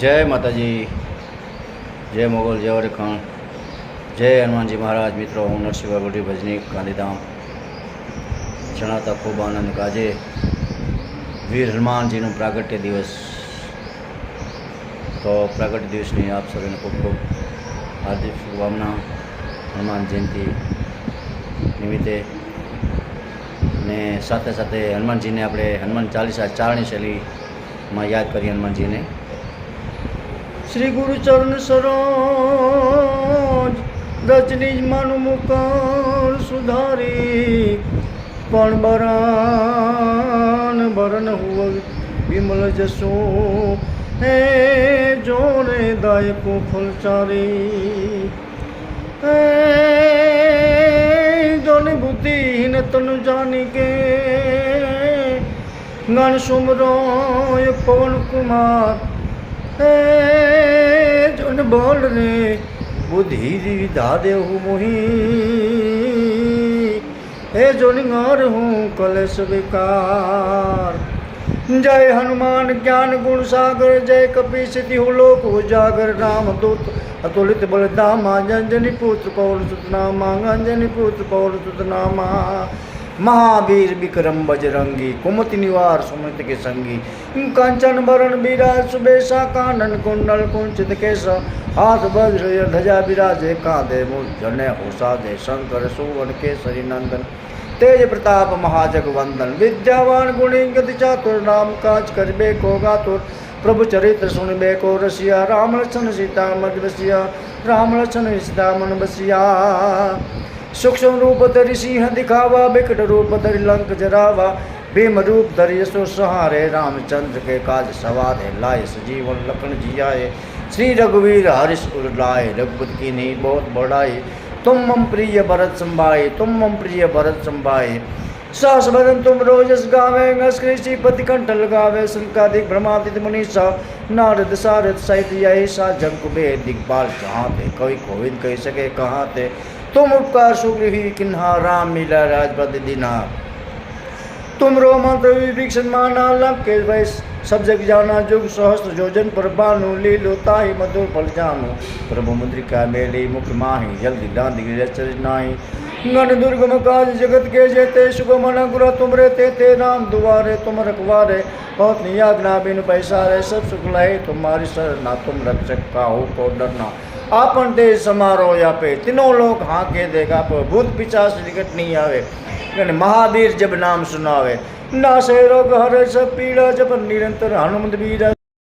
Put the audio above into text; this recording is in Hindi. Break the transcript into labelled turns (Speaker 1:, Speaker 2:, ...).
Speaker 1: જય માતાજી, જય મોગલ, જય વરખણ જય હનુમાનજી મહારાજ મિત્રો, હું નરસિંહભાઈ ગોઢી, ભજની ગાંધીધામ. જણાવતા ખૂબ આનંદ આજે વીર હનુમાનજીનું પ્રાગટ્ય દિવસ. તો પ્રાગટ્ય દિવસની આપ સૌને ખૂબ ખૂબ હાર્દિક શુભકામના, હનુમાન જયંતિ નિમિત્તે. ને સાથે સાથે હનુમાનજીને આપણે હનુમાન ચાલીસા ચારણી શૈલીમાં યાદ કરીએ હનુમાનજીને. શ્રી ગુરુ ચરણ સરોજ રજની મન મુકર સુધારી. પણ બરાન બરન હુવ વિમલ જસો હે જોરે દાયકો ફલચારી જોને બુદ્ધિહીન તન જાની કે. ગણ સુમરો પવન કુમાર. હે बोलने, बुद्धि विधा दे मोही। हे हूँ कलेश विकार। जय हनुमान ज्ञान गुण सागर, जय कपी सिद्धि लोक उजागर। राम दूत अतुलित बलदामा जंजनी पुत्र पौर सुतना मांगा जनी पुत्र पौर सुतना महावीर विक्रम बजरंगी कुमति निवार सुमति के संगी कंचन बरण विराज सुबेशा कानन कुंडल कुंचित केश हाथ वज्र ध्वजा विराजे, कांधे मुझ जने उषादे शंकर सुवन केसरी नंदन। तेज प्रताप महाजगवंदन, विद्यावान गुणी गति चातुर नाम काज करबे को गातुर। प्रभु चरित्र सुनबे को रसिया, राम लक्षण सीता मद बसिया, राम लक्षण सीता मन बसिया। सूक्ष्म रूप धरि सिंह दिखावा, विकट रूप धरि लंक जरावा। भीम रूप धरि यशो सहारे, रामचंद्र के काज सवारे। लाए सजीवन लखन जियाए। श्री रघुवीर हरिश उर लाए रघुपति की नहीं बहुत बढ़ाए तुम मम प्रिय भरत संभाए। तुम मम प्रिय भरत संभाए। सास बदन तुम रोजस गावे। पति कंठ लगावे संकादिक भ्रमादित मुनीसा। नारद सारद सहित यही सा जग कुबेर। दिग्पाल जहाँ थे कवि कोविद कह सके कहाँ थे। तुम उपकार सुग्रीवी किन्हा राम मिला राजपद दीना। तुम रो मंत्र विभीषण माना लंकेश भाई सब जग जाना, जुग सहस्त्र जोजन पर बानु, लीलो ताही मधुर फल जानो। प्रभु मुद्रिका मेले मुख माही, जल्दी डांदी रचर नाही। गण दुर्गम काज जगत के जेते सुगम अनुग्रह तुम रे ते राम दुआरे तुम रखवारे। बहुत नियाज्ञा बिन पैसा रे सब सुख लाए तुम्हारी शरणा तुम रक्षक काहू को डरना आपन दे समारोह या पे तीनों लोग हाँ के देगा पर भूत पिचास निकट नहीं आवे महावीर जब नाम सुनावे ना से रोग हरे सब पीड़ा जब निरंतर हनुमत वीर